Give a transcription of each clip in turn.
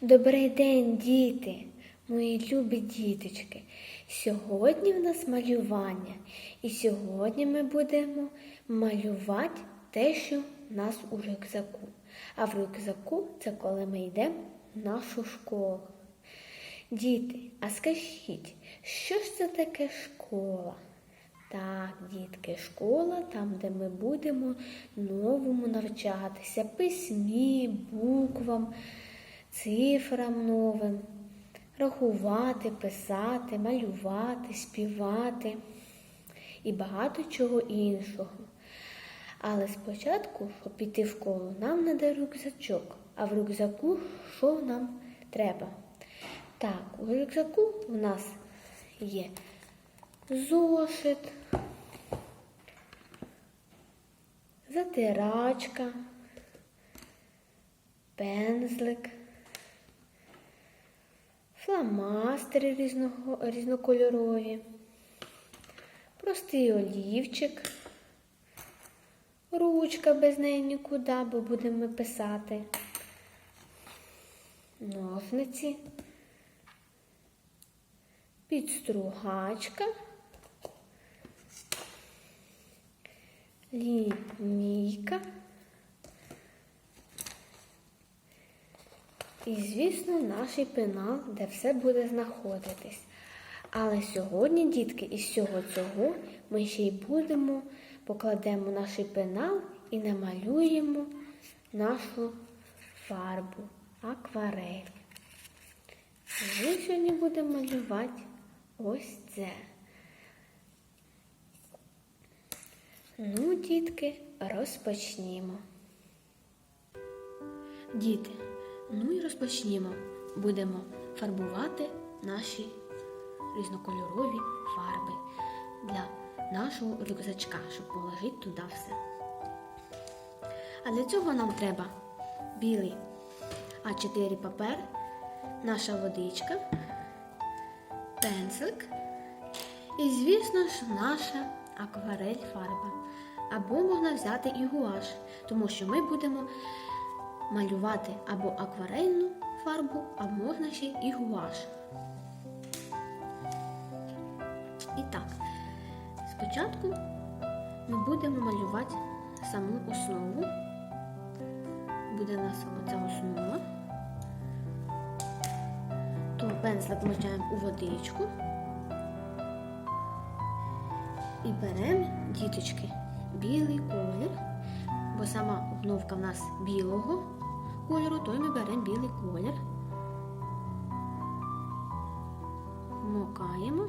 Добрий день, діти, мої любі діточки. Сьогодні в нас малювання, і сьогодні ми будемо малювати те, що в нас у рюкзаку. А в рюкзаку це коли ми йдемо в нашу школу. Діти, а скажіть, що ж це таке школа? Так, дітки, школа там, де ми будемо новому навчатися, письмі, буквам, цифрам новим, рахувати, писати, малювати, співати і багато чого іншого. Але спочатку, щоб піти в школу, нам треба рюкзачок. А в рюкзаку що нам треба? Так, у рюкзаку у нас є зошит, затирачка, пензлик, фломастери різного, різнокольорові, простий олівчик, ручка без неї нікуди, бо будемо писати, ножниці підстругачка, лінійка і, звісно, наш пенал, де все буде знаходитись. Але сьогодні, дітки, із всього цього ми ще й будемо, покладемо наш пенал і намалюємо нашу фарбу акварель. Ми сьогодні будемо малювати ось це. Ну, дітки, розпочнімо. Діти, ну і розпочнімо. Будемо фарбувати наші різнокольорові фарби для нашого рюкзачка, щоб положити туди все. А для цього нам треба білий А4 папер наша водичка, пензлик і, звісно ж, наша акварель фарба. Або можна взяти і гуаш, тому що ми будемо малювати або акварельну фарбу, а можна ще і гуаш. І так, спочатку ми будемо малювати саму основу. Буде у нас оця основа то пензлик вмочаємо у водичку і беремо діточки білий колір, бо сама обновка в нас білого кольору, то ми беремо білий колір, вмокаємо.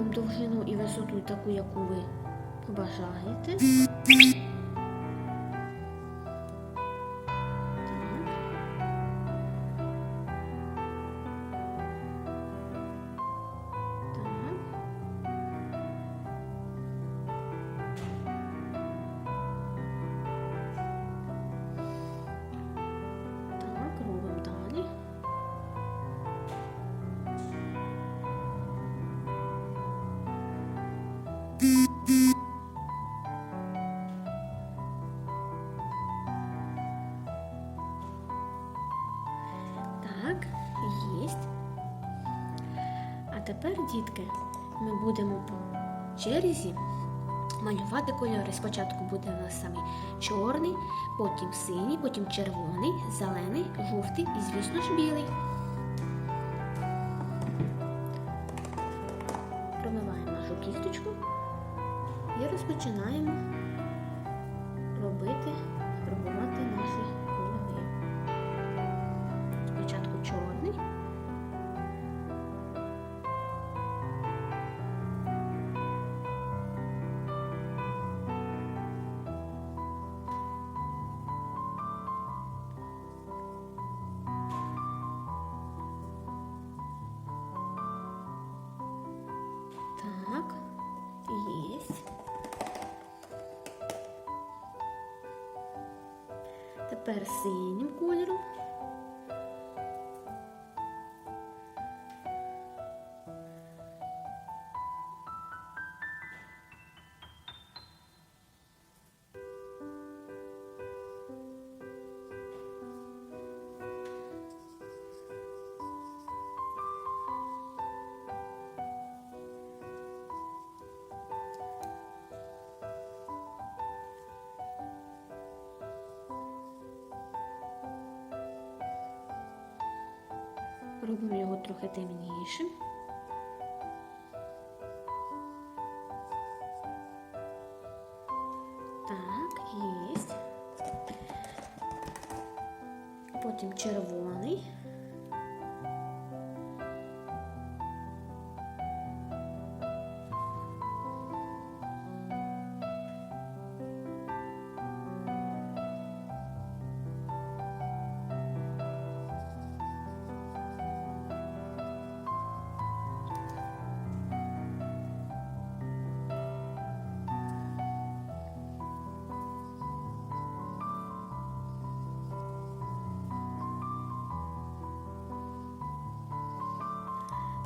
Робимо довжину і висоту таку, яку ви побажаєте. Тепер, дітки, ми будемо по черзі малювати кольори. Спочатку буде у нас саме чорний, потім синій, потім червоний, зелений, жовтий і, звісно ж, білий. Тепер синім кольором. Робимо його трохи темнішим.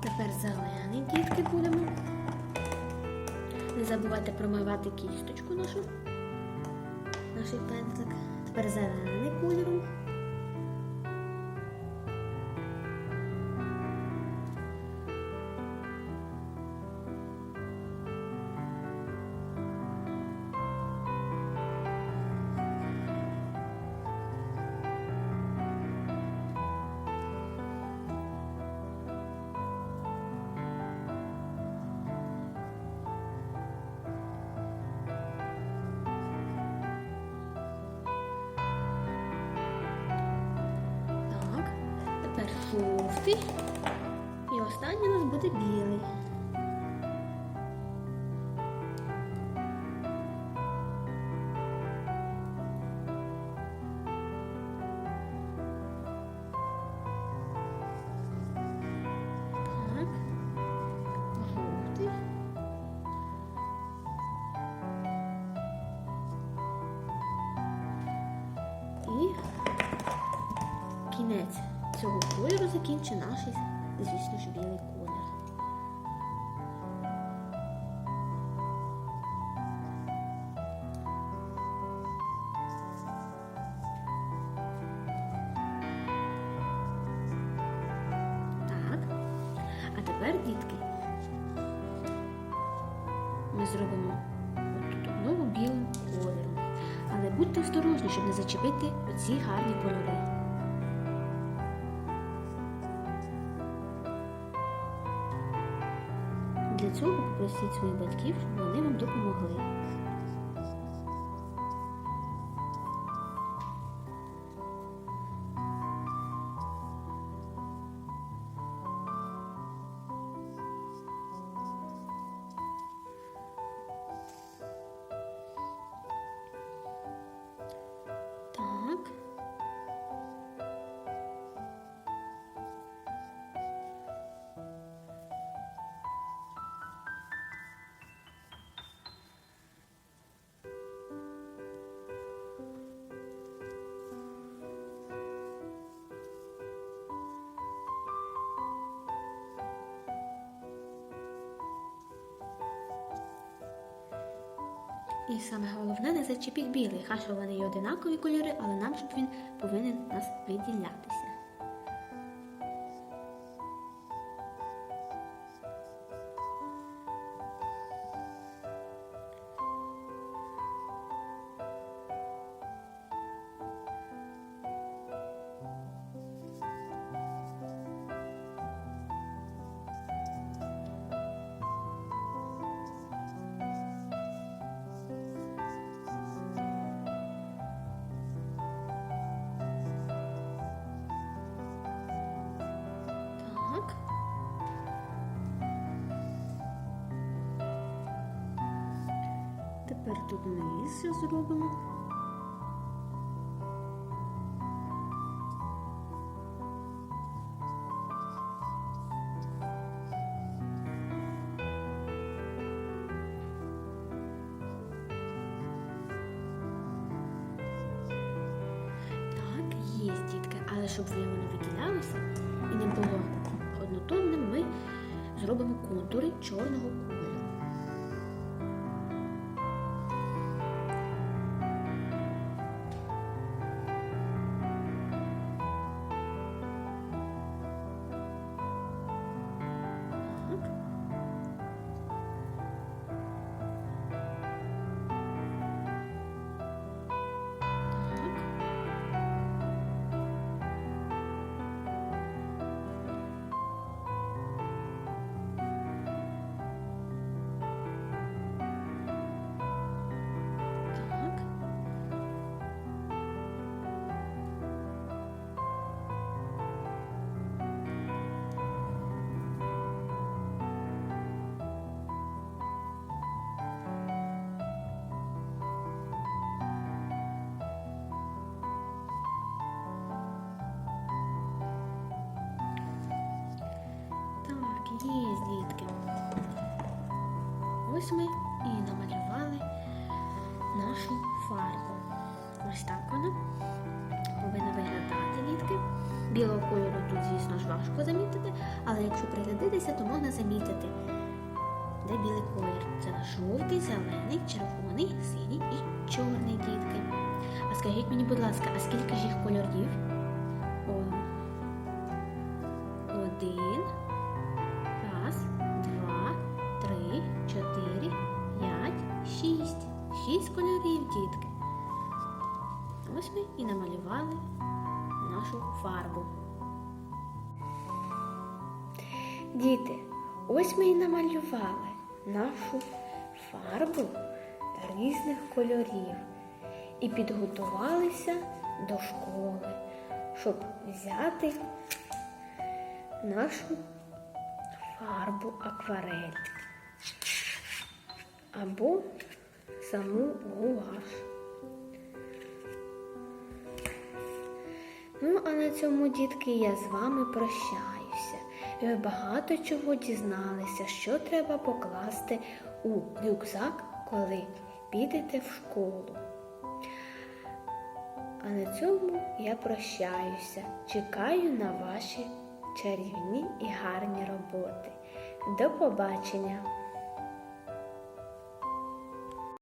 Тепер зелений дітки будемо. Не забувайте промивати кісточку нашу, наш пензлик. Тепер зелений кольором. Жовтий. І останній у нас буде білий. І кінець цього кольору закінчить наш, звісно ж, білий колір. Так. А тепер, дітки, ми зробимо от знову білим кольором. Але будьте осторожні, щоб не зачепити оці гарні кольори. Цього попросіть своїх батьків, щоб вони вам допомогли. І саме головне не зачепіть білий, хай що вони є одинакові кольори, але нам, щоб він повинен нас виділятися. Тепер тут низ зробимо. Щоб воно виділялося і не було однотонним, ми зробимо контури чорного кольору. Так, є, дітки. Ось ми і намалювали нашу фарбу. Ось так вона повинна виглядати, дітки. Білого кольору тут, звісно ж, важко замітити, але якщо приглядитися, то можна замітити, де білий колір. Це жовтий, зелений, червоний, синій і чорний, дітки. А скажіть мені, будь ласка, а скільки ж їх кольорів? Ось ми і намалювали нашу фарбу різних кольорів і підготувалися до школи, щоб взяти нашу фарбу акварель або саму гуаш. Ну, а на цьому, дітки, я з вами прощаюся. Ви багато чого дізналися, що треба покласти у рюкзак, коли підете в школу. А на цьому я прощаюся. Чекаю на ваші чарівні і гарні роботи. До побачення!